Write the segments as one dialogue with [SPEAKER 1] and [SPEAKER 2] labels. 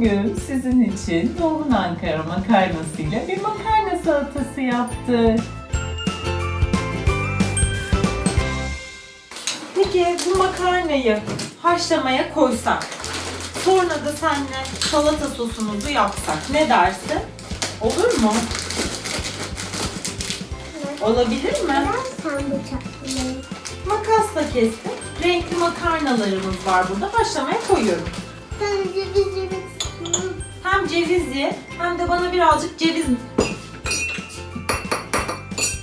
[SPEAKER 1] Bugün sizin için Doğu'nun Ankara makarnasıyla bir makarna salatası yaptık. Peki bu makarnayı haşlamaya koysak, sonra da seninle salata sosumuzu yapsak ne dersin? Olur mu? Olabilir mi?
[SPEAKER 2] Sen?
[SPEAKER 1] Makasla kestim. Renkli makarnalarımız var burada. Haşlamaya koyuyorum.
[SPEAKER 2] Sen.
[SPEAKER 1] Hem ceviz ye hem de bana birazcık ceviz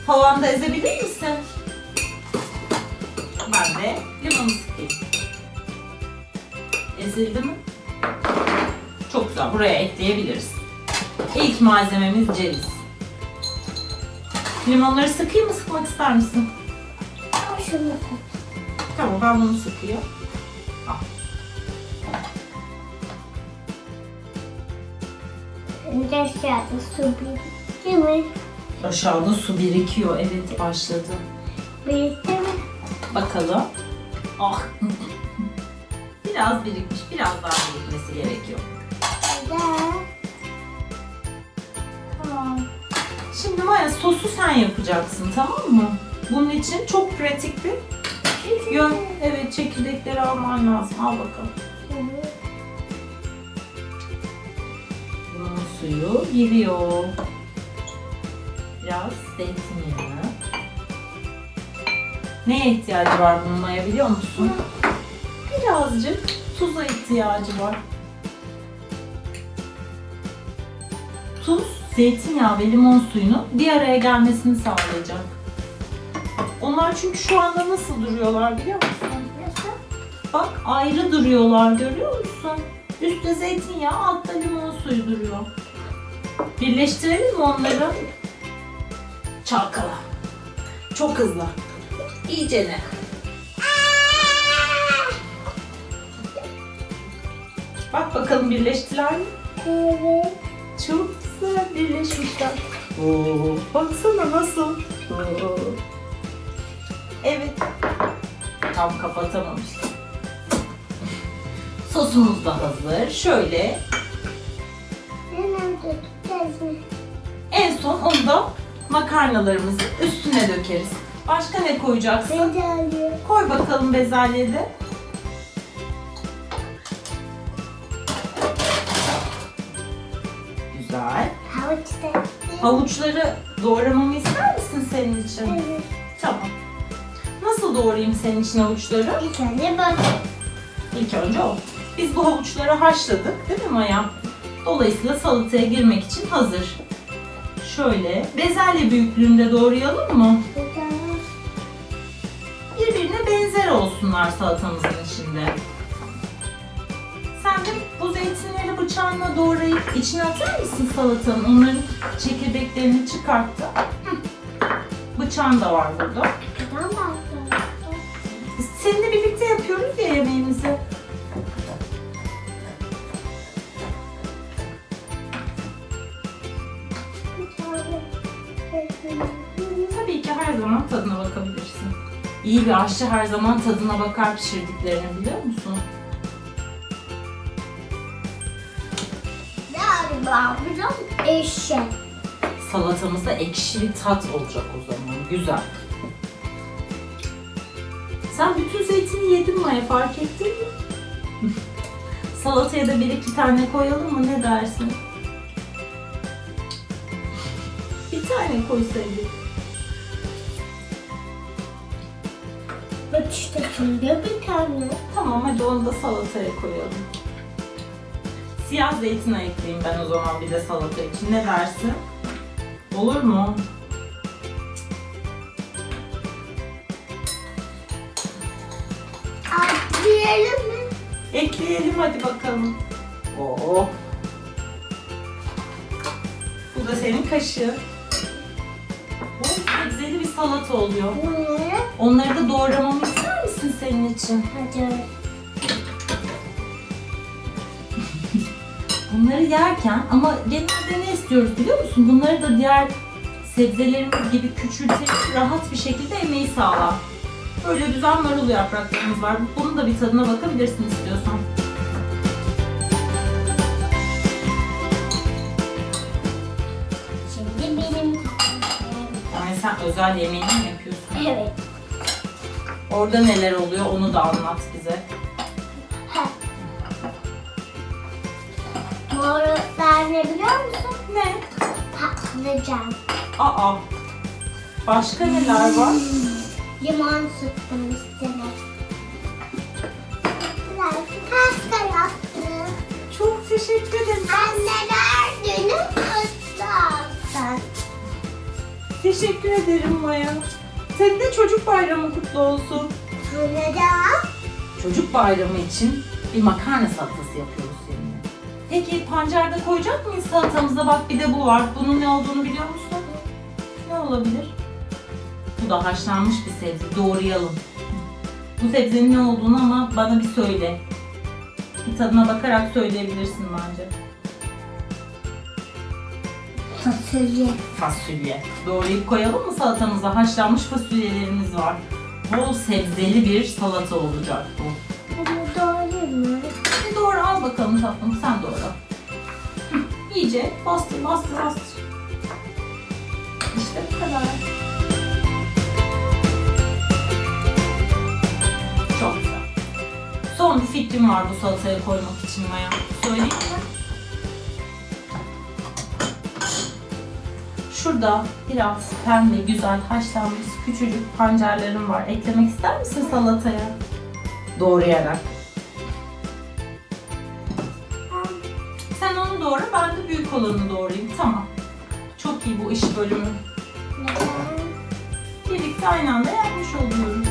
[SPEAKER 1] havanda ezebilir misin? Ben de limonu sıkayım. Ezildi mi? Çok güzel. Buraya ekleyebiliriz. İlk malzememiz ceviz. Limonları sıkayım mı sıkmak ister misin? Tamam ben bunu sıkayım.
[SPEAKER 2] Önce aşağıda su bir. Değil mi?
[SPEAKER 1] Aşağıda su birikiyor. Evet başladı.
[SPEAKER 2] Birlikte mi?
[SPEAKER 1] Bakalım. Ah. Biraz birikmiş. Biraz daha birikmesi gerekiyor. Tamam. Şimdi Maya sosu sen yapacaksın tamam mı? Bunun için çok pratik bir yön. Evet çekirdekleri alman lazım. Al bakalım. Suyu giriyor. Biraz zeytinyağı. Neye ihtiyacı var bunun biliyor musun? Birazcık tuza ihtiyacı var. Tuz, zeytinyağı ve limon suyunun bir araya gelmesini sağlayacak. Onlar çünkü şu anda nasıl duruyorlar biliyor musun? Bak ayrı duruyorlar görüyor musun? Üstte zeytinyağı, altta limon suyu duruyor. Birleştirelim mi onları? Çalkala. Çok hızlı. İyicene. Bak bakalım birleştiler mi?
[SPEAKER 2] Evet.
[SPEAKER 1] Çok güzel birleşmişler. Oo, baksana nasıl. Oo. Evet. Tam kapatamamıştım. Sosumuz da hazır. Şöyle
[SPEAKER 2] tutacağız mı?
[SPEAKER 1] En son onu da makarnalarımızın üstüne dökeriz. Başka ne koyacaksın?
[SPEAKER 2] Alıyorum.
[SPEAKER 1] Koy bakalım bezelyeyi de. Güzel.
[SPEAKER 2] Havuç da.
[SPEAKER 1] Havuçları doğramamı ister misin senin için?
[SPEAKER 2] Evet.
[SPEAKER 1] Tamam. Nasıl doğrayayım senin için havuçları?
[SPEAKER 2] Bir tane bak.
[SPEAKER 1] İlk önce o. Biz bu havuçları haşladık değil mi Maya? Dolayısıyla salataya girmek için hazır. Şöyle bezelye büyüklüğünde doğrayalım mı? Birbirine benzer olsunlar salatamızın içinde. Sen de bu zeytinleri bıçağınla doğrayıp içine atar mısın salatanın? Onların çekirdeklerini çıkarttı. Bıçağın da var burada. Seninle birlikte yapıyoruz ya yemeğimizi. Tabii ki her zaman tadına bakabilirsin. İyi bir aşçı her zaman tadına bakar pişirdiklerini biliyor musun?
[SPEAKER 2] Galiba biraz eşek.
[SPEAKER 1] Salatamızda ekşi bir tat olacak o zaman. Güzel. Sen bütün zeytini yedin Maya fark ettin mi? Salataya da bir iki tane koyalım mı ne dersin? Bir tane koysaydık.
[SPEAKER 2] Bak işte şimdi bir tane.
[SPEAKER 1] Tamam hadi onu da salataya koyalım. Siyah zeytin ekleyeyim ben o zaman bir de salata için. Ne dersin? Olur mu?
[SPEAKER 2] Atlayalım mı?
[SPEAKER 1] Ekleyelim hadi bakalım. Oo. Bu da senin kaşığın. Sebzeli bir salata oluyor. Onları da doğramamı ister misin senin için?
[SPEAKER 2] hadi.
[SPEAKER 1] Bunları yerken ama genelde ne istiyoruz biliyor musun? Bunları da diğer sebzelerimiz gibi küçülterek rahat bir şekilde yemeği sağlar. Böyle güzel marul yapraklarımız var. Bunun da bir tadına bakabilirsin istiyorsan. Özel yemeğini mi yapıyorsun?
[SPEAKER 2] Evet.
[SPEAKER 1] Orada neler oluyor onu da anlat bize.
[SPEAKER 2] Ha. Morlar ne biliyor musun?
[SPEAKER 1] Ne?
[SPEAKER 2] Patlıcan.
[SPEAKER 1] Aa. Başka neler var?
[SPEAKER 2] Limon sıktım üstüne. Biraz pasta yaptım.
[SPEAKER 1] Çok teşekkür ederim. Teşekkür ederim Maya. Senin de çocuk bayramı kutlu olsun.
[SPEAKER 2] Neden?
[SPEAKER 1] Çocuk bayramı için bir makarna salatası yapıyoruz seninle. Peki pancarda koyacak mıyız salatamıza? Bak bir de bu var. Bunun ne olduğunu biliyor musun? Ne olabilir? Bu da haşlanmış bir sebze. Doğrayalım. Bu sebzenin ne olduğunu ama bana bir söyle. Bir tadına bakarak söyleyebilirsin bence.
[SPEAKER 2] Fasulye.
[SPEAKER 1] Fasulye. Doğrayıp koyalım mı salatamıza? Haşlanmış fasulyelerimiz var. Bol sebzeli bir salata olacak bu.
[SPEAKER 2] Bunu mu?
[SPEAKER 1] Bir doğru al bakalım tatlım sen doğru. Hı, İyice bastır bastır bastır. İşte bu kadar. Çok güzel. Son bir fikrim var bu salataya koymak için Maya. Şurada biraz pembe, güzel, haşlanmış küçücük pancarlarım var. Eklemek ister misin salataya? Doğrayarak. Sen onu doğra, ben de büyük olanı doğrayayım. Tamam. Çok iyi bu iş bölümü. Birlikte aynı anda yapmış oluyoruz.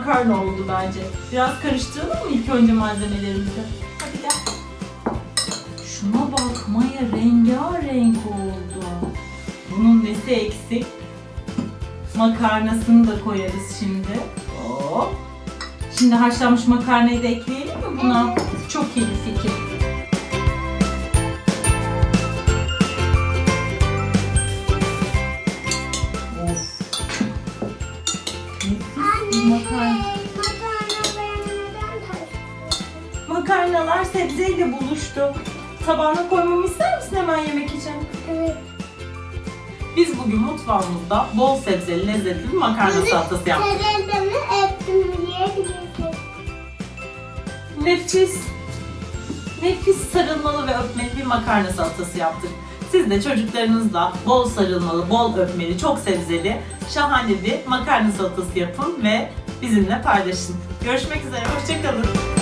[SPEAKER 2] Makarna
[SPEAKER 1] oldu bence. Biraz karıştıralım mı ilk önce malzemelerimizi? Hadi gel. Şuna bak Maya rengarenk oldu. Bunun nesi eksik? Makarnasını da koyarız şimdi. Hop. Şimdi haşlanmış makarnayı da ekleyelim mi buna? Çok iyi bir fikir. Makarna. Makarnalar sebzeyle buluştu. Tabağına koymamı ister misin hemen yemek için?
[SPEAKER 2] Evet.
[SPEAKER 1] Biz bugün mutfağımızda bol sebzeli lezzetli bir makarna salatası yaptık.
[SPEAKER 2] Tereyağını öptüm yiyebilirsin.
[SPEAKER 1] Nefis, nefis sarılmalı ve öpmeli bir makarna salatası yaptık. Siz de çocuklarınızla bol sarılmalı, bol öpmeli, çok sebzeli, şahane bir makarna salatası yapın ve bizimle paylaşın. Görüşmek üzere, hoşçakalın.